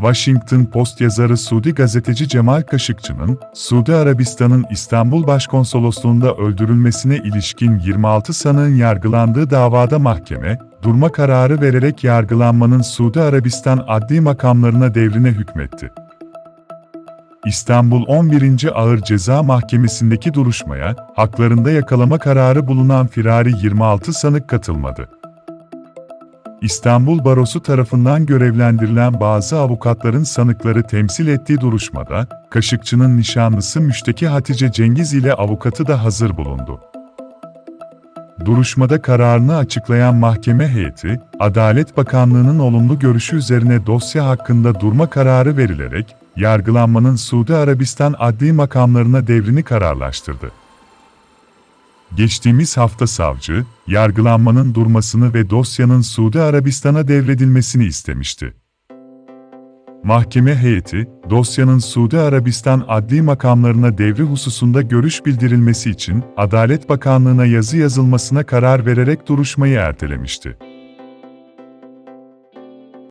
Washington Post yazarı Suudi gazeteci Cemal Kaşıkçı'nın, Suudi Arabistan'ın İstanbul Başkonsolosluğunda öldürülmesine ilişkin 26 sanığın yargılandığı davada mahkeme, durma kararı vererek yargılanmanın Suudi Arabistan adli makamlarına devrine hükmetti. İstanbul 11. Ağır Ceza Mahkemesi'ndeki duruşmaya, haklarında yakalama kararı bulunan firari 26 sanık katılmadı. İstanbul Barosu tarafından görevlendirilen bazı avukatların sanıkları temsil ettiği duruşmada, Kaşıkçı'nın nişanlısı Müşteki Hatice Cengiz ile avukatı da hazır bulundu. Duruşmada kararını açıklayan mahkeme heyeti, Adalet Bakanlığı'nın olumlu görüşü üzerine dosya hakkında durma kararı verilerek, yargılanmanın Suudi Arabistan adli makamlarına devrini kararlaştırdı. Geçtiğimiz hafta savcı, yargılanmanın durmasını ve dosyanın Suudi Arabistan'a devredilmesini istemişti. Mahkeme heyeti, dosyanın Suudi Arabistan adli makamlarına devri hususunda görüş bildirilmesi için Adalet Bakanlığı'na yazı yazılmasına karar vererek duruşmayı ertelemişti.